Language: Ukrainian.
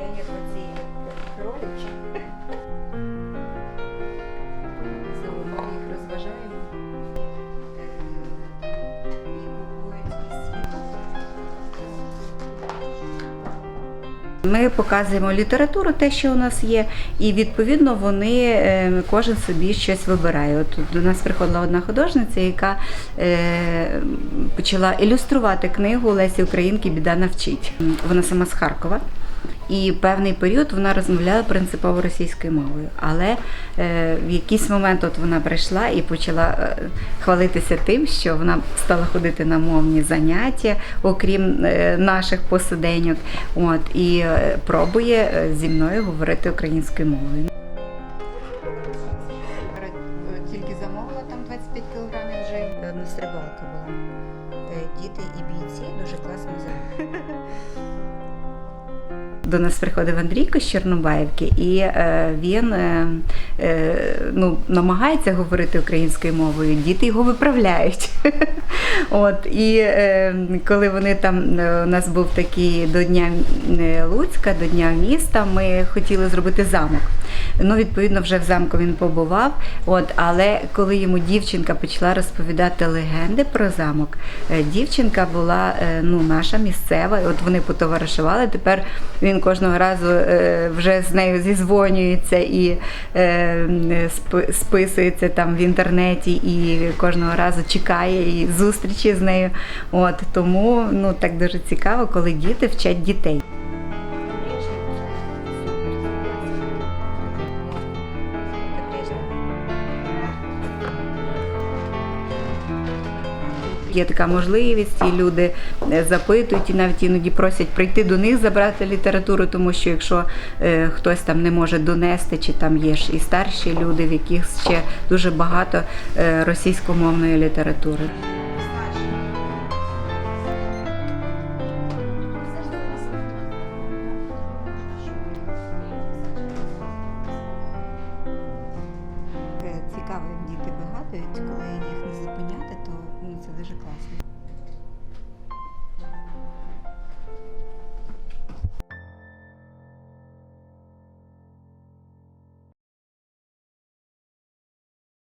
я як оці кроличі. Знову ми їх розважаємо. Ми показуємо літературу, те, що у нас є, і відповідно вони е, кожен собі щось вибирає. От до нас приходила одна художниця, яка е, почала ілюструвати книгу Лесі Українки Біда навчить. Вона сама з Харкова. І певний період вона розмовляла принципово російською мовою. Але е, в якийсь момент от вона прийшла і почала е, хвалитися тим, що вона стала ходити на мовні заняття, окрім е, наших посиденьок. От і е, пробує е, зі мною говорити українською мовою. Тільки замовила там 25 кілограмів вже стрибалка була. Діти і бійці дуже класно до нас приходив Андрійко з Чорнобаївки, і е, він е, е, ну, намагається говорити українською мовою, діти його виправляють. От, і коли вони там, у нас був такий до Дня Луцька, до Дня міста, ми хотіли зробити замок. Ну, відповідно, вже в замку він побував. От, але коли йому дівчинка почала розповідати легенди про замок, е, дівчинка була е, ну, наша місцева, от вони потоваришували. Тепер він кожного разу е, вже з нею зізвонюється і списується там в інтернеті, і кожного разу чекає і зустрічі з нею. От тому ну так дуже цікаво, коли діти вчать дітей. Є така можливість, і люди е, запитують і навіть іноді просять прийти до них забрати літературу, тому що якщо е, хтось там не може донести, чи там є ж і старші люди, в яких ще дуже багато е, російськомовної літератури. Цікаво, як діти вигадують, коли їх не зупиняти, то ну, це дуже класно.